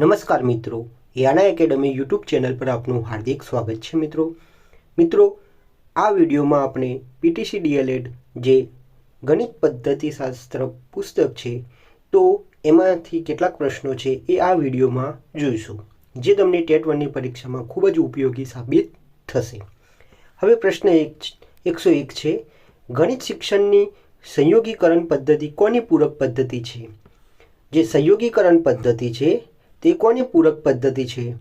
નમસ્કાર મિત્રો, યાના academy YouTube channel પર આપનું હાર્દિક સ્વાગત છે મિત્રો. મિત્રો, આ વિડીયોમાં આપણે પીટીસી ડીએલએડ જે ગણિત પદ્ધતિશાસ્ત્ર પુસ્તક છે, તો એમાંથી કેટલાક પ્રશ્નો છે એ આ વિડીયોમાં જોઈશું, જે તમને ટેટ વનની પરીક્ષામાં ખૂબ જ ઉપયોગી સાબિત થશે. હવે પ્રશ્ન એક એકસો એક છે, ગણિત શિક્ષણની સંયોગીકરણ પદ્ધતિ કોની પૂરક પદ્ધતિ છે? જે સંયોગીકરણ પદ્ધતિ છે તે કોની પૂરક પદ્ધતિ છે?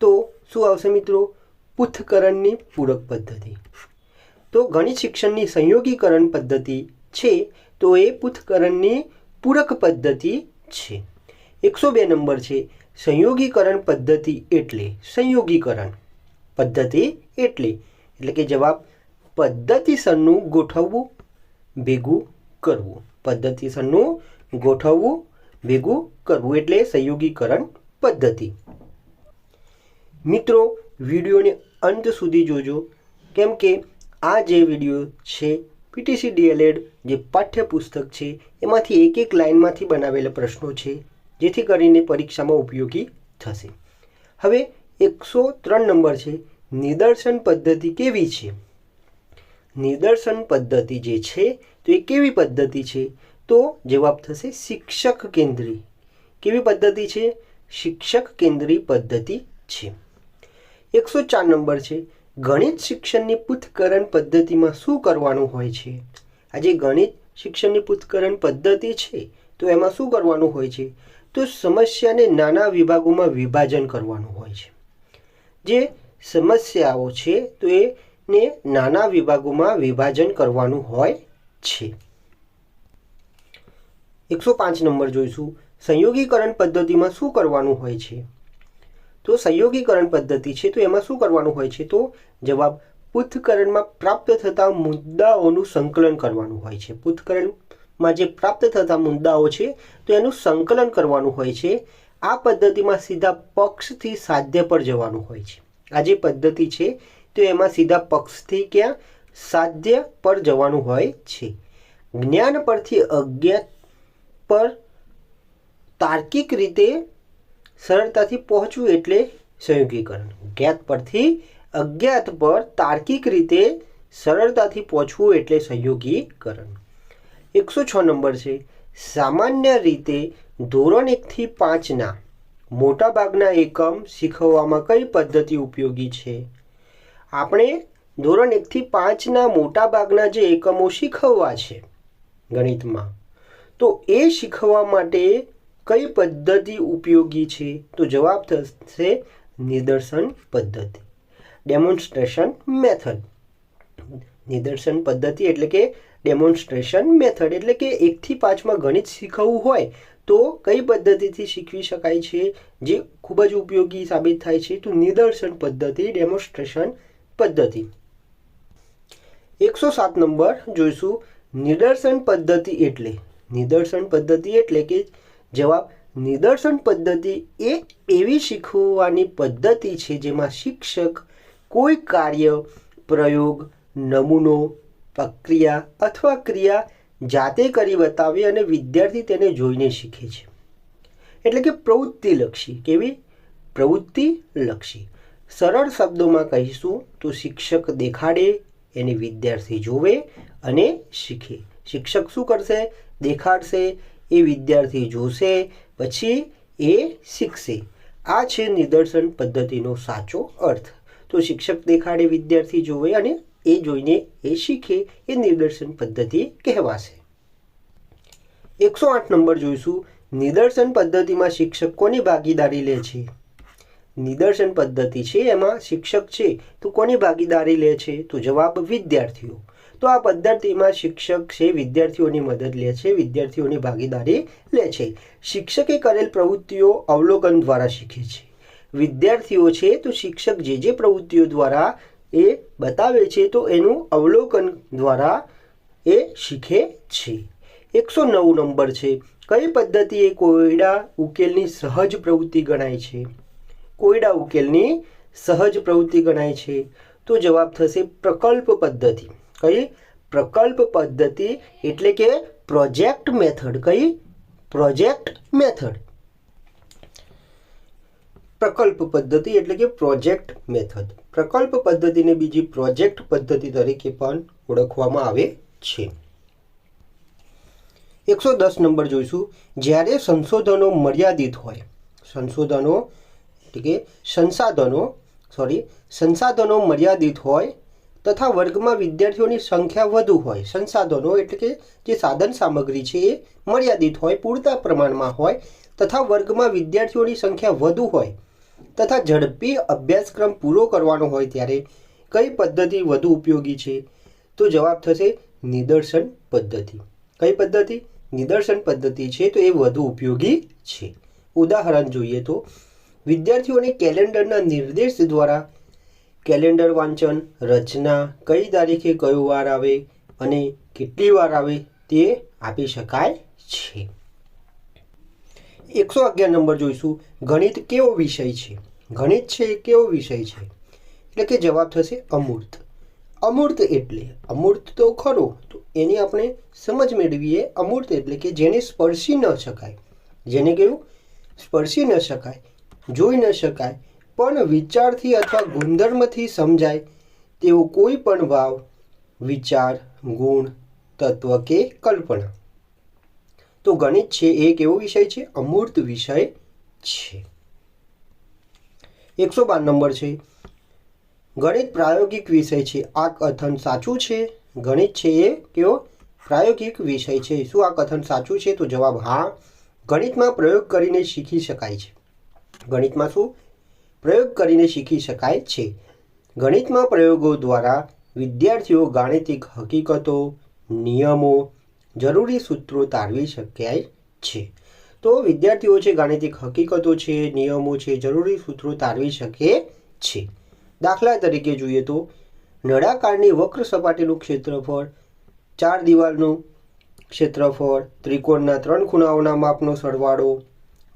તો શું આવશે મિત્રો? પૃથ્થકરણની પૂરક પદ્ધતિ. તો ગણિત શિક્ષણની સંયોગીકરણ પદ્ધતિ છે, તો એ પૃથ્થકરણની પૂરક પદ્ધતિ છે. એકસો બે નંબર છે, સંયોગીકરણ પદ્ધતિ એટલે સંયોગીકરણ પદ્ધતિ એટલે એટલે કે જવાબ, પદ્ધતિસરનું ગોઠવવું, ભેગું કરવું. પદ્ધતિસરનું ગોઠવવું ભેગું કરવું એટલે સંયોગીકરણ પદ્ધતિ. મિત્રો, વિડીયોને અંત સુધી જોજો. કેમ કે આ જે વીડિયો છે પીટીસી ડીએલએડ જે પાઠ્યપુસ્તક છે, એમાંથી એક એક લાઇનમાંથી બનાવેલા પ્રશ્નો છે, જેથી કરીને પરીક્ષામાં ઉપયોગી થશે. હવે એકસો ત્રણ નંબર છે, નિદર્શન પદ્ધતિ કેવી છે? નિદર્શન પદ્ધતિ જે છે, તો એ કેવી પદ્ધતિ છે? તો જવાબ થશે શિક્ષક કેન્દ્રી. કેવી પદ્ધતિ છે? શિક્ષક કેન્દ્રી પદ્ધતિ છે. એકસો ચાર નંબર છે. ગણિત શિક્ષણની પૃથ્થકરણ પદ્ધતિમાં શું કરવાનું હોય છે? આ જે ગણિત શિક્ષણની પૃથ્થકરણ પદ્ધતિ છે, તો એમાં શું કરવાનું હોય છે? તો સમસ્યાને નાના વિભાગોમાં વિભાજન કરવાનું હોય છે. જે સમસ્યાઓ છે, તો એને નાના વિભાગોમાં વિભાજન કરવાનું હોય છે. એકસો પાંચ નંબર જોઈશું. સંયોગીકરણ પદ્ધતિમાં શું કરવાનું હોય છે? તો સંયોગીકરણ પદ્ધતિ છે, તો એમાં શું કરવાનું હોય છે? તો જવાબ પૃથ્થકરણમાં પ્રાપ્ત થતા મુદ્દાઓનું સંકલન કરવાનું હોય છે. પૃથ્થકરણમાં જે પ્રાપ્ત થતા મુદ્દાઓ છે, તો એનું સંકલન કરવાનું હોય છે. આ પદ્ધતિમાં સીધા પક્ષથી સાધ્ય પર જવાનું હોય છે. આ જે પદ્ધતિ છે, તો એમાં સીધા પક્ષથી ક્યાં? સાધ્ય પર જવાનું હોય છે. જ્ઞાન પરથી અજ્ઞાત પર તાર્કિક રીતે સરળતાથી પહોંચવું એટલે સંયોગીકરણ. જ્ઞાત પરથી અજ્ઞાત પર તાર્કિક રીતે સરળતાથી પહોંચવું એટલે સંયોગીકરણ. એકસો છ નંબર છે. સામાન્ય રીતે ધોરણ એકથી પાંચના મોટાભાગના એકમ શીખવવામાં કઈ પદ્ધતિ ઉપયોગી છે? આપણે ધોરણ એકથી પાંચના મોટાભાગના જે એકમો શીખવવા છે ગણિતમાં તો એ શીખવા માટે કઈ પદ્ધતિ ઉપયોગી છે? તો જવાબ થશે નિદર્શન પદ્ધતિ. ડેમોન્સ્ટ્રેશન મેથડ નિદર્શન પદ્ધતિ એટલે કે ડેમોન્સ્ટ્રેશન મેથડ એટલે કે એકથી પાંચમાં ગણિત શીખવવું હોય તો કઈ પદ્ધતિથી શીખવી શકાય છે? જે ખૂબ જ ઉપયોગી સાબિત થાય છે. તો નિદર્શન પદ્ધતિ ડેમોન્સ્ટ્રેશન પદ્ધતિ. એકસો સાત નંબર જોઈશું. નિદર્શન પદ્ધતિ એટલે નિદર્શન પદ્ધતિ એટલે કે જવાબ નિદર્શન પદ્ધતિ એ એવી શીખવાની પદ્ધતિ છે જેમાં શિક્ષક કોઈ કાર્ય, પ્રયોગ, નમૂનો, પ્રક્રિયા અથવા ક્રિયા જાતે કરી બતાવે અને વિદ્યાર્થી તેને જોઈને શીખે છે. એટલે કે પ્રવૃત્તિલક્ષી કેવી? પ્રવૃત્તિલક્ષી. સરળ શબ્દોમાં કહીશું તો શિક્ષક દેખાડે, એને વિદ્યાર્થી જોવે અને શીખે. શિક્ષક શું કરશે? દેખાડશે, એ વિદ્યાર્થી જોશે, પછી એ શીખશે. આ છે નિદર્શન પદ્ધતિનો સાચો અર્થ. તો શિક્ષક દેખાડે, વિદ્યાર્થી જોવે અને એ જોઈને એ શીખે, એ નિદર્શન પદ્ધતિ કહેવાશે. એકસો આઠ નંબર જોઈશું. નિદર્શન પદ્ધતિમાં શિક્ષક કોની ભાગીદારી લે છે? નિદર્શન પદ્ધતિ છે, એમાં શિક્ષક છે, તો કોની ભાગીદારી લે છે? તો જવાબ વિદ્યાર્થીઓ. તો આ પદ્ધતિમાં શિક્ષક છે, વિદ્યાર્થીઓની મદદ લે છે, વિદ્યાર્થીઓની ભાગીદારી લે છે. શિક્ષકે કરેલ પ્રવૃત્તિઓ અવલોકન દ્વારા શીખે છે. વિદ્યાર્થીઓ છે તો શિક્ષક જે જે પ્રવૃત્તિઓ દ્વારા એ બતાવે છે તો એનું અવલોકન દ્વારા એ શીખે છે. એકસો નવ નંબર છે. કઈ પદ્ધતિ એ કોયડા ઉકેલની સહજ પ્રવૃત્તિ ગણાય છે? કોયડા ઉકેલની સહજ પ્રવૃત્તિ ગણાય છે. તો જવાબ થશે પ્રકલ્પ પદ્ધતિ. કઈ પ્રકલ્પ પદ્ધતિ એટલે કે પ્રોજેક્ટ મેથડ, કઈ પ્રોજેક્ટ મેથડ? પ્રકલ્પ પદ્ધતિ એટલે કે પ્રોજેક્ટ મેથડ. પ્રકલ્પ પદ્ધતિને બીજી પ્રોજેક્ટ પદ્ધતિ તરીકે પણ ઓળખવામાં આવે છે. એકસો દસ નંબર જોઈશું. જ્યારે સંશોધનો મર્યાદિત હોય, સંશોધનો એટલે કે સંસાધનો સોરી સંસાધનો મર્યાદિત હોય તથા વર્ગમાં વિદ્યાર્થીઓની સંખ્યા વધુ હોય. સંસાધનો એટલે કે જે સાધન સામગ્રી છે એ મર્યાદિત હોય, પૂરતા પ્રમાણમાં હોય તથા વર્ગમાં વિદ્યાર્થીઓની સંખ્યા વધુ હોય તથા ઝડપી અભ્યાસક્રમ પૂરો કરવાનો હોય ત્યારે કઈ પદ્ધતિ વધુ ઉપયોગી છે? તો જવાબ થશે નિદર્શન પદ્ધતિ. કઈ પદ્ધતિ? નિદર્શન પદ્ધતિ છે તો એ વધુ ઉપયોગી છે. ઉદાહરણ જોઈએ તો વિદ્યાર્થીઓને કેલેન્ડરના નિર્દેશ દ્વારા કેલેન્ડર વાંચન, રચના, કઈ તારીખે કયો વાર આવે અને કેટલી વાર આવે તે આપી શકાય છે. એકસો અગિયાર નંબર જોઈશું. ગણિત કેવો વિષય છે? ગણિત છે એ કેવો વિષય છે? એટલે કે જવાબ થશે અમૂર્ત. અમૂર્ત એટલે, અમૂર્ત તો ખરો, તો એની આપણે સમજ મેળવીએ અમૂર્ત એટલે કે જેને સ્પર્શી ન શકાય. જેને કેવું? સ્પર્શી ન શકાય, જોઈ ન શકાય પણ વિચારથી અથવા ગુણધર્મથી સમજાય તેવો કોઈ પણ ભાવ, વિચાર, ગુણ, તત્વ કે કલ્પના. તો ગણિત છે એ કેવો વિષય છે, અમૂર્ત વિષય છે. એકસો બાર નંબર છે. ગણિત પ્રાયોગિક વિષય છે. આ કથન સાચું છે? ગણિત છે એ કેવો? પ્રાયોગિક વિષય છે. શું આ કથન સાચું છે? તો જવાબ હા. ગણિતમાં પ્રયોગ કરીને શીખી શકાય છે. ગણિતમાં શું? પ્રયોગ કરીને શીખી શકાય છે. ગણિતમાં પ્રયોગો દ્વારા વિદ્યાર્થીઓ ગાણિતિક હકીકતો, નિયમો, જરૂરી સૂત્રો તારવી શક્યાય છે. તો વિદ્યાર્થીઓ છે, ગાણિતિક હકીકતો છે, નિયમો છે, જરૂરી સૂત્રો તારવી શકે છે. દાખલા તરીકે જોઈએ તો, નળાકારની વક્ર સપાટીનું ક્ષેત્રફળ, ચાર દિવાલનું ક્ષેત્રફળ, ત્રિકોણના ત્રણ ખૂણાઓના માપનો સરવાળો,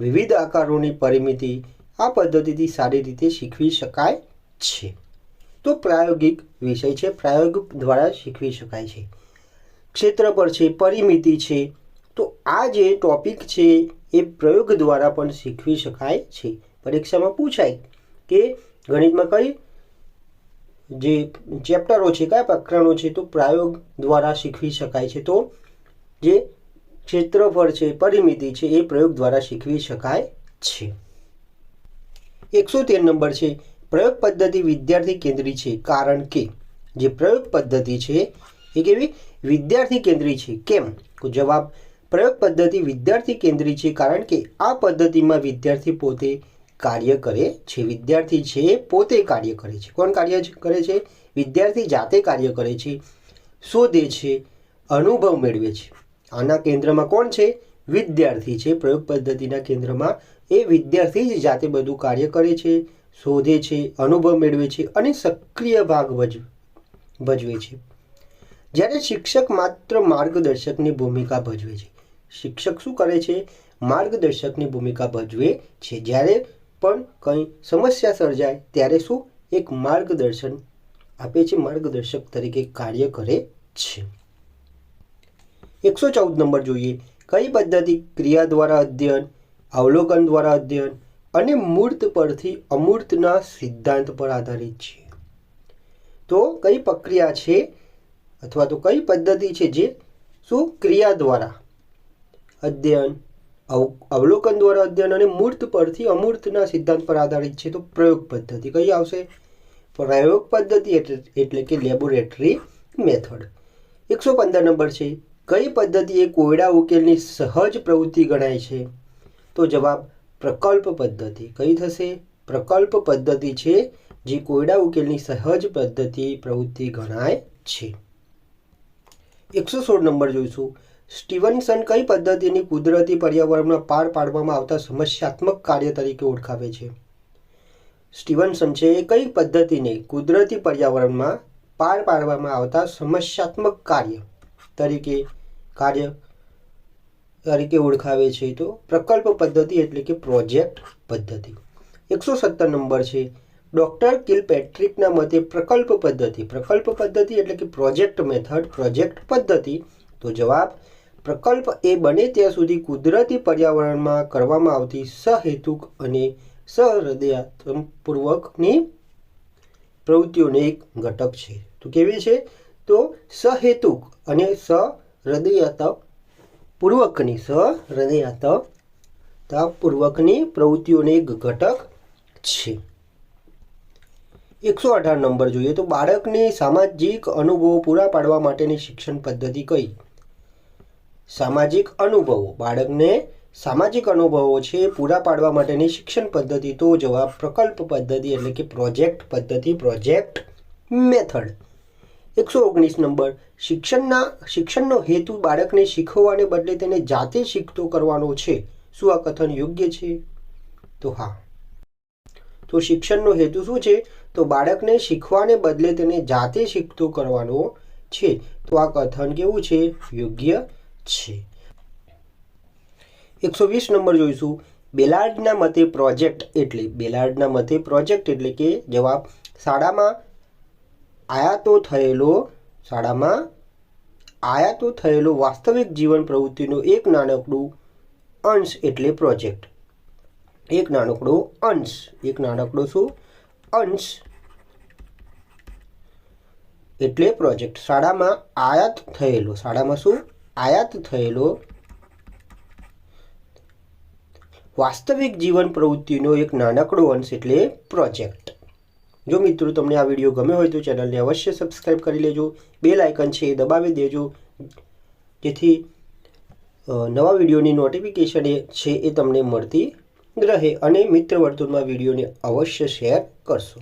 વિવિધ આકારોની પરિમિતિ આ પદ્ધતિથી સારી રીતે શીખવી શકાય છે. તો પ્રાયોગિક વિષય છે પ્રાયોગિક દ્વારા શીખવી શકાય છે. ક્ષેત્રફળ છે, પરિમિતિ છે, તો આ જે ટોપિક છે એ પ્રયોગ દ્વારા પણ શીખવી શકાય છે. પરીક્ષામાં પૂછાય કે ગણિતમાં કઈ જે ચેપ્ટરો છે, કયા પ્રકરણો છે, તો પ્રયોગ દ્વારા શીખવી શકાય છે. તો જે ક્ષેત્રફળ છે, પરિમિતિ છે, એ પ્રયોગ દ્વારા શીખવી શકાય છે. એકસો તેર નંબર છે. પ્રયોગ પદ્ધતિ વિદ્યાર્થી કેન્દ્રી છે. કારણ કે જે પ્રયોગ પદ્ધતિ છે, એ કેવી? વિદ્યાર્થી કેન્દ્રી છે. કેમ? જવાબ, પ્રયોગ પદ્ધતિ વિદ્યાર્થી કેન્દ્રી છે કારણ કે આ પદ્ધતિમાં વિદ્યાર્થી પોતે કાર્ય કરે છે. વિદ્યાર્થી છે, પોતે કાર્ય કરે છે. કોણ કાર્ય કરે છે? વિદ્યાર્થી જાતે કાર્ય કરે છે. શોધે છે, અનુભવ મેળવે છે. આના કેન્દ્રમાં કોણ છે? વિદ્યાર્થી છે. પ્રયોગ પદ્ધતિના કેન્દ્રમાં એ વિદ્યાર્થી જ જાતે બધું કાર્ય કરે છે, શોધે છે, અનુભવ મેળવે છે અને સક્રિય ભાગ ભજ, ભજવે છે. જ્યારે શિક્ષક માત્ર માર્ગદર્શકની ભૂમિકા ભજવે છે. શિક્ષક શું કરે છે? માર્ગદર્શકની ભૂમિકા ભજવે છે. જ્યારે પણ કંઈ સમસ્યા સર્જાય, ત્યારે શું? એક માર્ગદર્શન આપે છે, માર્ગદર્શક તરીકે કાર્ય કરે છે. એકસો ચૌદ નંબર જોઈએ. કઈ પદ્ધતિ ક્રિયા દ્વારા અધ્યયન અવલોકન દ્વારા અધ્યયન અને મૂર્ત પરથી અમૂર્તના સિદ્ધાંત પર આધારિત છે. તો કઈ પ્રક્રિયા છે અથવા તો કઈ પદ્ધતિ છે જે શું ક્રિયા દ્વારા અધ્યયન અવલોકન દ્વારા અધ્યયન અને મૂર્ત પરથી અમૂર્તના સિદ્ધાંત પર આધારિત છે તો પ્રયોગ પદ્ધતિ કઈ આવશે? પ્રયોગ પદ્ધતિ એટલે એટલે કે લેબોરેટરી મેથડ. એકસો પંદર નંબર છે. કઈ પદ્ધતિ એ કોયડા ઉકેલની સહજ પ્રવૃત્તિ ગણાય છે? તો જવાબ પ્રકલ્પ પદ્ધતિ. કઈ થશે? પ્રકલ્પ પદ્ધતિ છે, જે કોયડા ઉકેલની સહજ પદ્ધતિ પ્રવૃત્તિ ગણાય છે. એકસો સોળ નંબર જોઈશું. સ્ટીવનસન કઈ પદ્ધતિની કુદરતી પર્યાવરણમાં પાર પાડવામાં આવતા સમસ્યાત્મક કાર્ય તરીકે ઓળખાવે છે? સ્ટીવનસન છે એ કઈ પદ્ધતિને કુદરતી પર્યાવરણમાં પાર પાડવામાં આવતા સમસ્યાત્મક કાર્ય તરીકે કાર્ય તરીકે ઓળખાવે છે તો પ્રકલ્પ પદ્ધતિ એટલે કે પ્રોજેક્ટ પદ્ધતિ. એકસો સત્તર નંબર છે. ડૉક્ટર કિલપેટ્રિકના મતે પ્રકલ્પ પદ્ધતિ. પ્રકલ્પ પદ્ધતિ એટલે કે પ્રોજેક્ટ મેથડ, પ્રોજેક્ટ પદ્ધતિ. તો જવાબ, પ્રકલ્પ એ બને ત્યાં સુધી કુદરતી પર્યાવરણમાં કરવામાં આવતી સહેતુક અને સહૃદયાત્મપૂર્વકની પ્રવૃત્તિઓનો એક ઘટક છે. તો કેવી છે? તો સહેતુક અને સહૃદયતા પૂર્વકની સહૃદયતા પૂર્વકની પ્રવૃત્તિઓનો એક ઘટક છે. એકસો અઢાર નંબર જોઈએ તો બાળકને સામાજિક અનુભવો પૂરા પાડવા માટેની શિક્ષણ પદ્ધતિ કઈ? સામાજિક અનુભવો. બાળકને સામાજિક અનુભવો છે પૂરા પાડવા માટેની શિક્ષણ પદ્ધતિ. તો જવાબ પ્રકલ્પ પદ્ધતિ એટલે કે પ્રોજેક્ટ પદ્ધતિ, પ્રોજેક્ટ મેથડ. એકસો ઓગણીસ નંબર. શિક્ષણના, શિક્ષણનો હેતુ બાળકને શીખવવાને બદલે તેને જાતે શીખતો કરવાનો છે. શું આ કથન યોગ્ય છે? તો હા. તો શિક્ષણનો હેતુ શું છે? તો બાળકને શીખવાને બદલે તેને જાતે શીખતો કરવાનો છે. તો આ કથન કેવું છે? યોગ્ય છે. એકસો વીસ નંબર જોઈશું. બેલાર્ડના મતે પ્રોજેક્ટ એટલે, બેલાર્ડના મતે પ્રોજેક્ટ એટલે કે જવાબ, શાળામાં આયાતો થયેલો શાળામાં આયાતો થયેલો વાસ્તવિક જીવન પ્રવૃત્તિનો એક નાનકડું અંશ એટલે પ્રોજેક્ટ. એક નાનકડો અંશ. એક નાનકડો શું? અંશ એટલે પ્રોજેક્ટ. શાળામાં આયાત થયેલો. શાળામાં શું? આયાત થયેલો વાસ્તવિક જીવન પ્રવૃત્તિનો એક નાનકડો અંશ એટલે પ્રોજેક્ટ. જો મિત્રો તમને આ વીડિયો ગમ્યો હોય તો ચેનલને અવશ્ય સબસ્ક્રાઈબ કરી લેજો બેલ આઇકન છે એ દબાવી દેજો, જેથી નવા વિડીયોની નોટિફિકેશન છે એ તમને મળતી રહે અને મિત્ર વર્તુળમાં વિડીયોને અવશ્ય શેર કરશો.